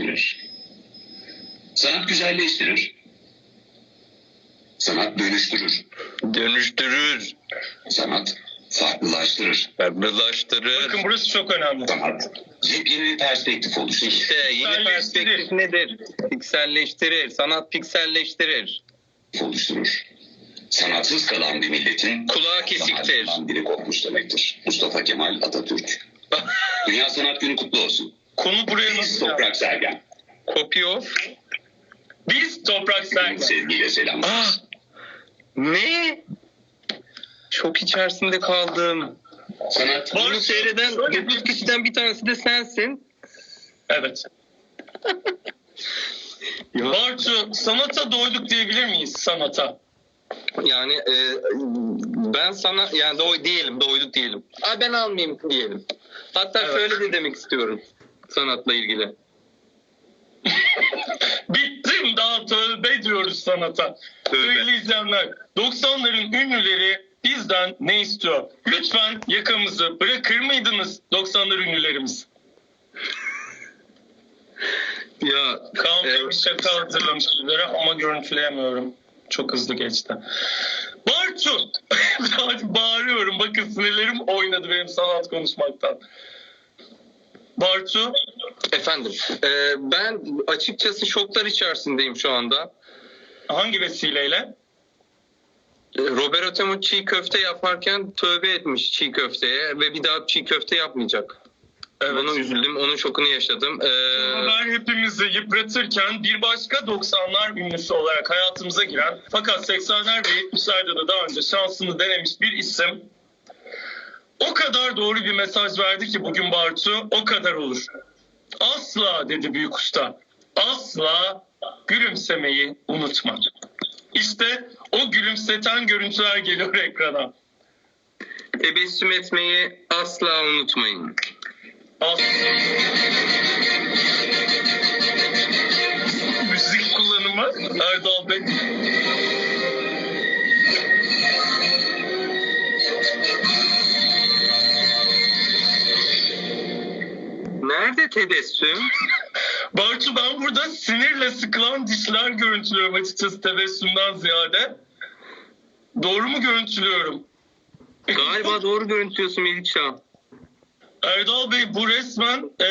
iyileştirir. Sanat güzelleştirir. Sanat dönüştürür. Dönüştürür, Sanat farklılaştırır. farklılaştırır. Bakın burası çok önemli. Sanat yepyeni bir perspektif oluşturur. İşte yeni perspektif nedir? Pikselleştirir, sanat pikselleştirir. oluşturur. Sanatsız kalan bir milletin Kulağı kesiktir. biri kopmuş demektir. Mustafa Kemal Atatürk. Dünya Sanat Günü kutlu olsun. Konu buraya nasıl Toprak Sergen. Copy of. Biz Toprak Sergen. Sevgiyle selamlar. Ah! Ne? Şok içerisinde kaldım. Sanat Bunu seyreden dokuz kişiden bir tanesi de sensin. Evet. Bartu sanata doyduk diyebilir miyiz sanata? Yani e, ben sana yani doy diyelim doyduk diyelim. Aa, ben almayayım diyelim. Hatta Evet. şöyle de demek istiyorum sanatla ilgili. Bittim daha tövbe diyoruz sanata. Tövbe. Sevgili izleyenler 90'ların ünlüleri bizden ne istiyor? Lütfen yakamızı bırakır mıydınız 90'lar ünlülerimiz? Ya Kaan e, bir şaka hazırlamış sizlere ama görüntüleyemiyorum. Çok hızlı geçti. Bartu! Bağırıyorum. Bakın sinirlerim oynadı benim sanat konuşmaktan. Bartu, efendim e, ben açıkçası şoklar içerisindeyim şu anda. hangi vesileyle? E, Roberto Temo çiğ köfte yaparken tövbe etmiş çiğ köfteye ve bir daha çiğ köfte yapmayacak. Evet. Buna üzüldüm. Onun şokunu yaşadım. E, Haber hepimizi yıpratırken bir başka 90'lar ünlüsü olarak hayatımıza giren fakat 80'ler ve 70'lerde de daha önce şansını denemiş bir isim o kadar doğru bir mesaj verdi ki bugün Bartu o kadar olur. Asla dedi büyük usta. Asla gülümsemeyi unutma. İşte o gülümseten görüntüler geliyor ekrana. tebessüm etmeyi asla unutmayın. Asla. Müzik kullanımı Erdal Bey. Nerede tebessüm? Bartu ben burada sinirle sıkılan dişler görüntülüyorum açıkçası tebessümden ziyade. Doğru mu görüntülüyorum? Galiba doğru görüntülüyorsun Melihcan. Erdal Bey bu resmen e,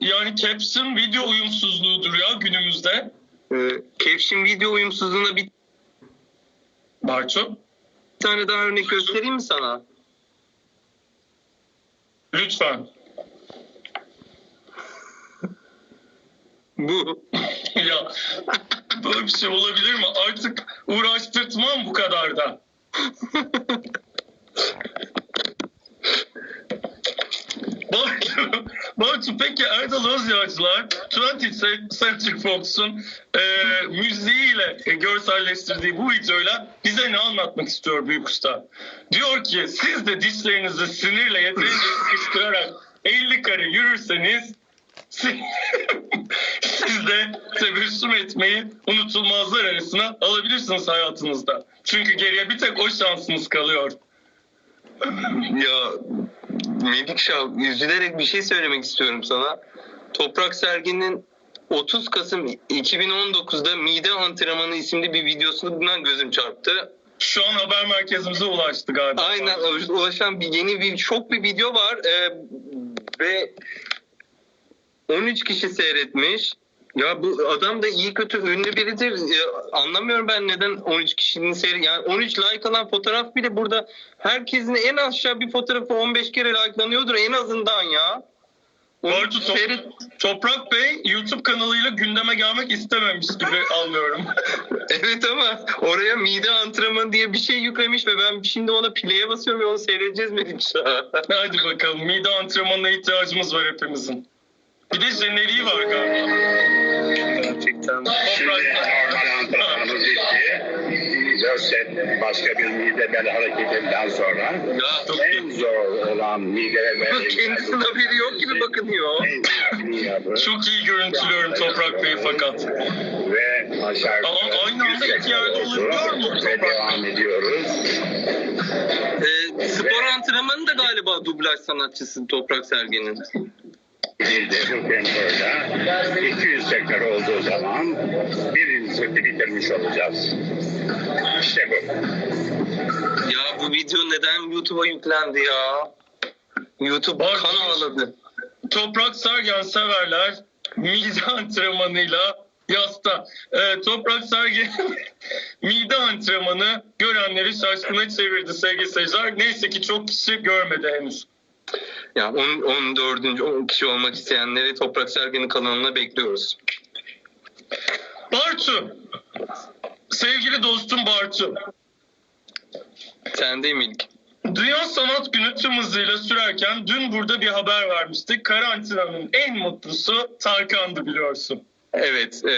yani caption video uyumsuzluğudur ya günümüzde. Ee, Caption video uyumsuzluğuna bir Bartu tane daha örnek göstereyim mi sana? lütfen. Bu. ya böyle bir şey olabilir mi? Artık uğraştırtmam bu kadar da. Bartu, peki Erdal Özyağcılar 20th Century Fox'un e, müziğiyle e, görselleştirdiği bu videoyla bize ne anlatmak istiyor Büyük Usta? Diyor ki siz de dişlerinizi sinirle yeterince sıkıştırarak 50 kare yürürseniz siz de tebessüm etmeyi unutulmazlar arasına alabilirsiniz hayatınızda. Çünkü geriye bir tek o şansınız kalıyor. Ya Melikşah üzülerek bir şey söylemek istiyorum sana. Toprak Sergin'in 30 Kasım 2019'da Mide Antrenmanı isimli bir videosundan gözüm çarptı. Şu an haber merkezimize ulaştı galiba. Aynen ulaşan bir yeni bir çok bir video var Ee, ve 13 kişi seyretmiş. Ya bu adam da iyi kötü ünlü biridir. Ya, anlamıyorum ben neden 13 kişinin seyri yani 13 like alan fotoğraf bile burada herkesin en aşağı bir fotoğrafı 15 kere likelanıyordur en azından ya. Top- seyret- Toprak Bey YouTube kanalıyla gündeme gelmek istememiş gibi anlıyorum. Evet ama oraya mide antrenmanı diye bir şey yüklemiş ve ben şimdi ona play'e basıyorum ve onu seyredeceğiz mi Hadi bakalım mide antrenmanına ihtiyacımız var hepimizin. Bir de jeneriği var galiba. Gerçekten. Şimdi antrenmanımız bitti. 4 set başka bir mide bel hareketinden sonra Ya en zor olan mide bel kendisinin haberi yok gibi bakınıyor. En. Çok iyi görüntülüyorum Toprak Bey'i fakat. Ve aşağı Aa, aynı anda iki yerde olabiliyor mu Ve Toprak devam ediyoruz. Ee, spor antrenmanı da galiba dublaj sanatçısı Toprak Sergen'in. Bir de bu tempoyla 200 tekrar olduğu zaman birinci seti bitirmiş olacağız. İşte bu. Ya bu video neden YouTube'a yüklendi ya? YouTube Var, kan ağladı. Toprak Sergen severler mide antrenmanıyla yasta. Ee, Toprak Sergen mide antrenmanı görenleri şaşkına çevirdi sevgili seyirciler. Neyse ki çok kişi görmedi henüz. Ya 10, 14. 10 kişi olmak isteyenleri Toprak Sergen'in kanalına bekliyoruz. Bartu. Sevgili dostum Bartu. Sendeyim ilk. Dünya Sanat Günü tüm hızıyla sürerken dün burada bir haber vermiştik. Karantinanın en mutlusu Tarkan'dı biliyorsun. Evet. e,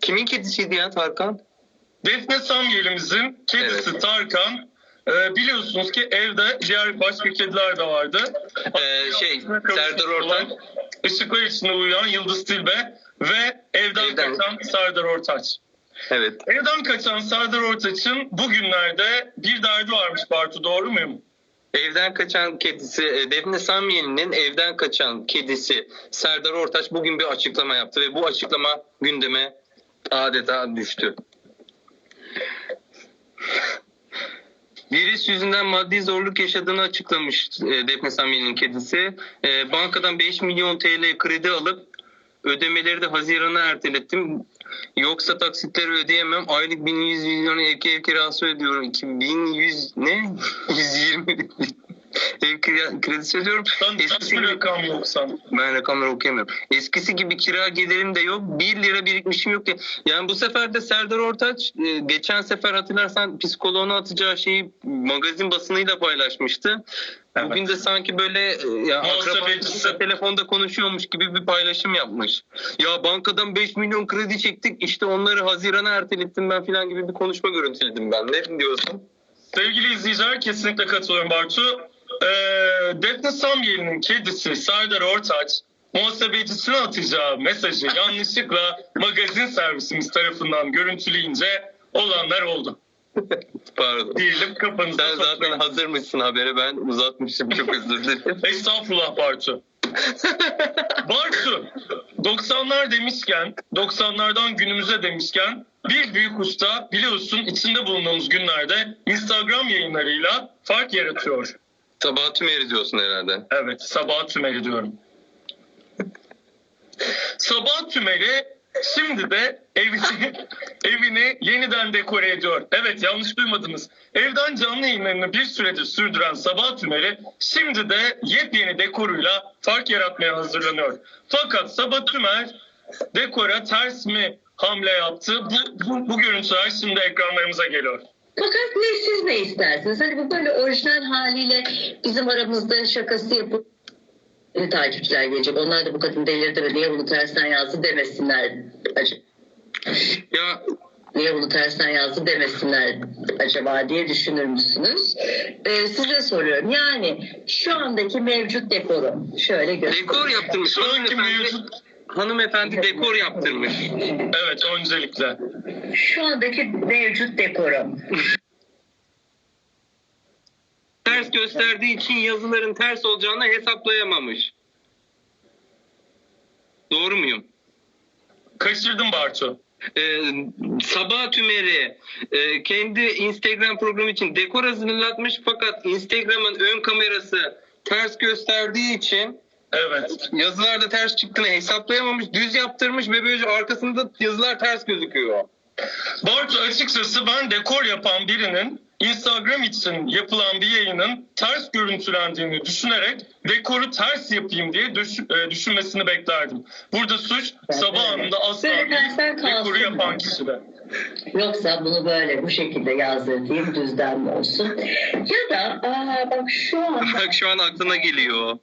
kimin kedisiydi ya Tarkan? Defne Samyeli'mizin kedisi Evet. Tarkan e, biliyorsunuz ki evde diğer başka kediler de vardı. Ee, şey, Serdar Ortaç. Işıklar içinde uyuyan Yıldız Tilbe ve evden, Evden. kaçan Serdar Ortaç. Evet. Evden kaçan Serdar Ortaç'ın bugünlerde bir derdi varmış Bartu doğru muyum? Evden kaçan kedisi, e, Defne Samyeli'nin evden kaçan kedisi Serdar Ortaç bugün bir açıklama yaptı ve bu açıklama gündeme adeta düştü. Virüs yüzünden maddi zorluk yaşadığını açıklamış e, Defne Samyeli'nin kedisi. E, Bankadan 5 milyon TL kredi alıp ödemeleri de Haziran'a ertelettim. Yoksa taksitleri ödeyemem. Aylık 1100 milyon ev, ev kirası ödüyorum. 2100 ne? 120 ev kira, kredisi ödüyorum. Sen Eskisi gibi, rakam yoksan? ben rakamları okuyamıyorum. Eskisi gibi kira gelirim de yok. 1 lira birikmişim yok. Yani bu sefer de Serdar Ortaç e, geçen sefer hatırlarsan psikoloğuna atacağı şeyi magazin basınıyla paylaşmıştı. Evet. Bugün de sanki böyle e, ya akrabasıyla telefonda konuşuyormuş gibi bir paylaşım yapmış. Ya bankadan 5 milyon kredi çektik işte onları Haziran'a ertelettim ben falan gibi bir konuşma görüntüledim ben. Ne diyorsun? Sevgili izleyiciler kesinlikle katılıyorum Bartu. Ee, Defne Samyeli'nin kedisi Serdar Ortaç muhasebecisine atacağı mesajı yanlışlıkla magazin servisimiz tarafından görüntüleyince olanlar oldu. Pardon. Diyelim kafanızda Sen zaten toplayın. hazırmışsın habere ben uzatmışım çok özür dilerim. Estağfurullah Bartu. Bartu 90'lar demişken 90'lardan günümüze demişken bir büyük usta biliyorsun içinde bulunduğumuz günlerde Instagram yayınlarıyla fark yaratıyor. Sabah tümeri diyorsun herhalde. Evet Sabah Tümer'i diyorum. Sabah Tümer'i şimdi de evini, evini yeniden dekore ediyor. Evet yanlış duymadınız. Evden canlı yayınlarını bir süredir sürdüren Sabah Tümer'i şimdi de yepyeni dekoruyla fark yaratmaya hazırlanıyor. Fakat Sabah Tümer dekora ters mi hamle yaptı? Bu, bu, bu görüntüler şimdi ekranlarımıza geliyor. Fakat ne siz ne istersiniz? Hani bu böyle orijinal haliyle bizim aramızda şakası yapıp e, takipçiler gelecek. Onlar da bu kadın delirdi ve niye bunu tersten yazdı demesinler. acaba. Ya Niye bunu tersten yazdı demesinler acaba diye düşünür müsünüz? Ee, size soruyorum. Yani şu andaki mevcut dekoru şöyle göstereyim. dekor yaptırmış. Şu Hanımefendi, mevcut... hanımefendi dekor yaptırmış. Evet öncelikle. Şu andaki mevcut dekorum. Ters gösterdiği için yazıların ters olacağını hesaplayamamış. Doğru muyum? Kaçırdım Bartu. Ee, Sabah Tümer'i e, kendi Instagram programı için dekor hazırlatmış fakat Instagram'ın ön kamerası ters gösterdiği için Evet. yazılarda ters çıktığını hesaplayamamış, düz yaptırmış ve böylece arkasında yazılar ters gözüküyor. Bartu açıkçası ben dekor yapan birinin Instagram için yapılan bir yayının ters görüntülendiğini düşünerek dekoru ters yapayım diye düş- e, düşünmesini beklerdim. Burada suç sabah anında asla Böyle değil, kalsın. dekoru yapan kişide. Yoksa bunu böyle bu şekilde yazdırayım düzden mi olsun? Ya da aa, bak şu anda Bak şu an aklına geliyor.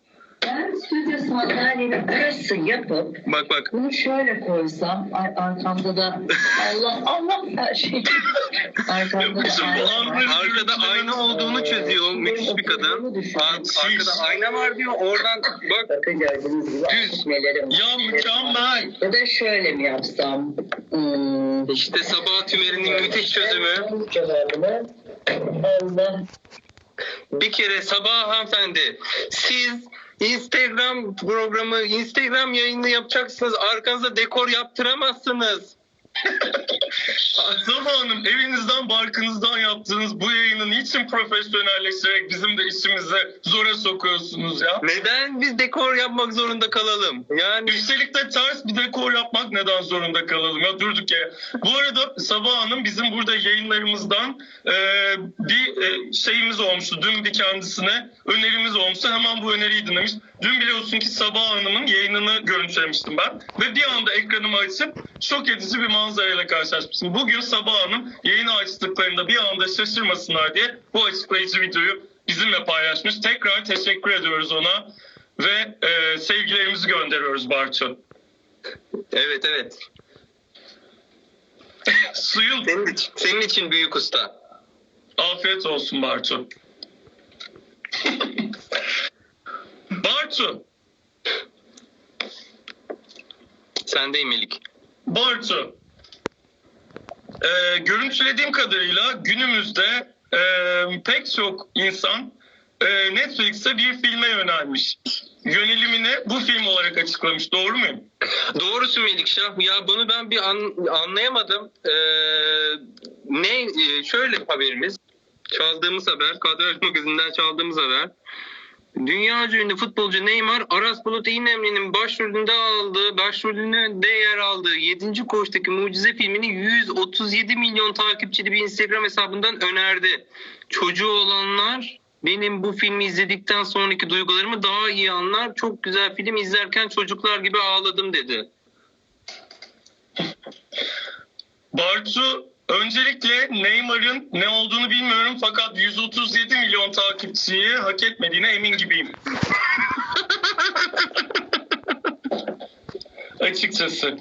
Ben stüdyo sandalyenin arası yapıp Bak bak. bunu şöyle koysam ar- arkamda da Allah Allah her şey arkamda da bu ayna var. Arkada ayna olduğunu çözüyor. Müthiş bir kadın. Ar- Arkada ayna var diyor. Oradan bak Bakın gördüğünüz gibi Düz. var. Ya mükemmel. Ya da şöyle mi yapsam? Hmm. işte Sabah Tümer'in müthiş çözümü. Allah. Bir kere sabah hanımefendi siz Instagram programı, Instagram yayını yapacaksınız. Arkanıza dekor yaptıramazsınız. Hanım evinizden barkınızdan yaptığınız bu yayını niçin profesyonelleştirerek bizim de işimizi zora sokuyorsunuz ya? Neden biz dekor yapmak zorunda kalalım? Yani Üstelik de ters bir dekor yapmak neden zorunda kalalım ya durduk ya. Bu arada Sabah Hanım bizim burada yayınlarımızdan e, bir e, şeyimiz olmuştu. Dün bir kendisine önerimiz olmuştu. Hemen bu öneriyi dinlemiş. Dün biliyorsun ki Sabah Hanım'ın yayınını görüntülemiştim ben. Ve bir anda ekranımı açıp şok edici bir manzarayla karşılaşmıştım. Bugün Sabah Hanım yayını açtıklarında bir anda şaşırmasınlar diye bu açıklayıcı videoyu bizimle paylaşmış. Tekrar teşekkür ediyoruz ona ve e, sevgilerimizi gönderiyoruz Bartu. evet evet. Suyun Senin için, senin için büyük usta. afiyet olsun Bartu. Bartu, Sendeyim Melik. Bartu. E, görüntülediğim kadarıyla günümüzde e, pek çok insan e, Netflix'te bir filme yönelmiş. Yönelimini bu film olarak açıklamış. Doğru muyum? Doğrusu Melikşah. Ya bunu ben bir an- anlayamadım. Ee, ne e, şöyle haberimiz. Çaldığımız haber. Kadraj magazinden çaldığımız haber. Dünyaca ünlü futbolcu Neymar Aras Bulut İynemli'nin başrolünde aldığı, başrolünde yer aldığı 7. Koğuş'taki Mucize filmini 137 milyon takipçili bir Instagram hesabından önerdi. Çocuğu olanlar benim bu filmi izledikten sonraki duygularımı daha iyi anlar. Çok güzel film izlerken çocuklar gibi ağladım dedi. Bartu öncelikle Neymar'ın ne olduğunu bilmiyorum fakat 137 milyon takipçiyi hak etmediğine emin gibiyim. Açıkçası.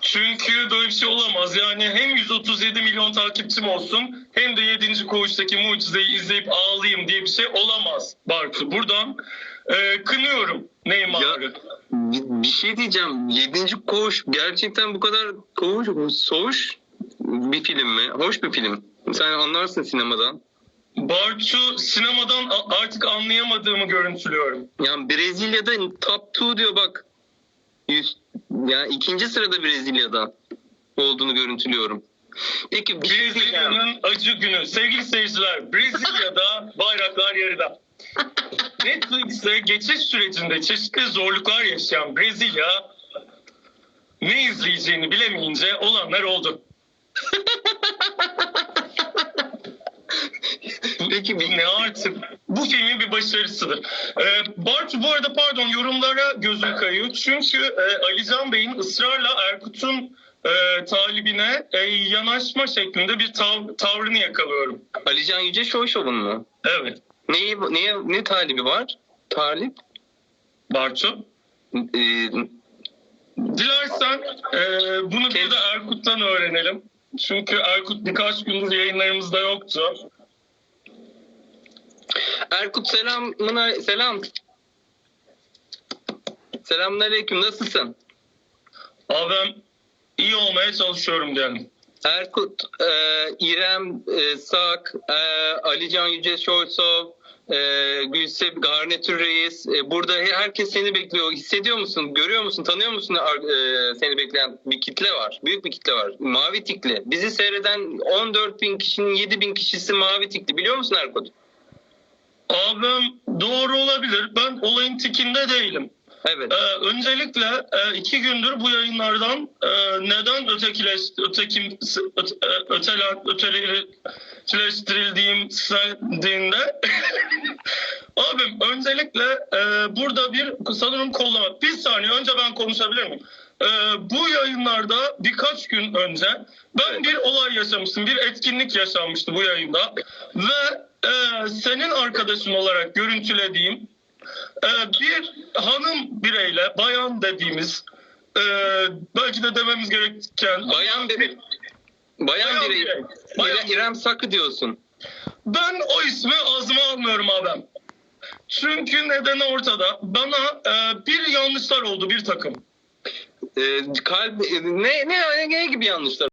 Çünkü böyle bir şey olamaz. Yani hem 137 milyon takipçim olsun hem de 7. koğuştaki mucizeyi izleyip ağlayayım diye bir şey olamaz Bartu. Buradan e, kınıyorum Neymar'ı. Bir, şey diyeceğim. 7. Koğuş gerçekten bu kadar koğuş, soğuş bir film mi? Hoş bir film. Sen anlarsın sinemadan. Bartu sinemadan artık anlayamadığımı görüntülüyorum. Yani Brezilya'da top 2 diyor bak. Yüz, yani ikinci sırada Brezilya'da olduğunu görüntülüyorum. Peki şey. Brezilya'nın acı günü. Sevgili seyirciler, Brezilya'da bayraklar yarıda. Netflix'e geçiş sürecinde çeşitli zorluklar yaşayan Brezilya ne izleyeceğini bilemeyince olanlar oldu. Peki bir, Ne artık bu filmin bir başarısıdır. Ee, Bartu bu arada pardon yorumlara gözüm kayıyor. Çünkü e, Ali Can Bey'in ısrarla Erkut'un e, talibine e, yanaşma şeklinde bir tav- tavrını yakalıyorum. Alican Yüce Show Show'un mu? Evet. Neyi, neye, ne talibi var? Talip? Bartu. Ee, Dilersen e, bunu bir Kes. de Erkut'tan öğrenelim. Çünkü Erkut birkaç gündür yayınlarımızda yoktu. Erkut selamına selam. Selamünaleyküm nasılsın? Abi ben iyi olmaya çalışıyorum diyelim. Erkut, e, İrem e, Sak, e, Alican Yüce Şoysov, e, Gülsep Garnetür Reis. E, burada he- herkes seni bekliyor. Hissediyor musun? Görüyor musun? Tanıyor musun? e, seni bekleyen bir kitle var. Büyük bir kitle var. Mavi tikli. Bizi seyreden 14 bin kişinin 7 bin kişisi mavi tikli. Biliyor musun Erkut? Abim doğru olabilir. Ben olayın tikinde değilim. Evet. Ee, öncelikle e, iki gündür bu yayınlardan e, neden ötekileş, ötekim, öte, öteler, ötekileştirildiğim söylediğinde abim öncelikle e, burada bir sanırım kollama. Bir saniye önce ben konuşabilir miyim? E, bu yayınlarda birkaç gün önce ben bir olay yaşamıştım. Bir etkinlik yaşanmıştı bu yayında. Ve e, senin arkadaşın olarak görüntülediğim ee, bir hanım bireyle bayan dediğimiz e, belki de dememiz gereken Bayan biri. Bayan Bayan biri. birey. Bayan İrem, İrem Sakı diyorsun. ben o ismi ağzıma almıyorum abim. Çünkü nedeni ortada. Bana e, bir yanlışlar oldu bir takım. E, kalp, ne, ne, ne gibi yanlışlar?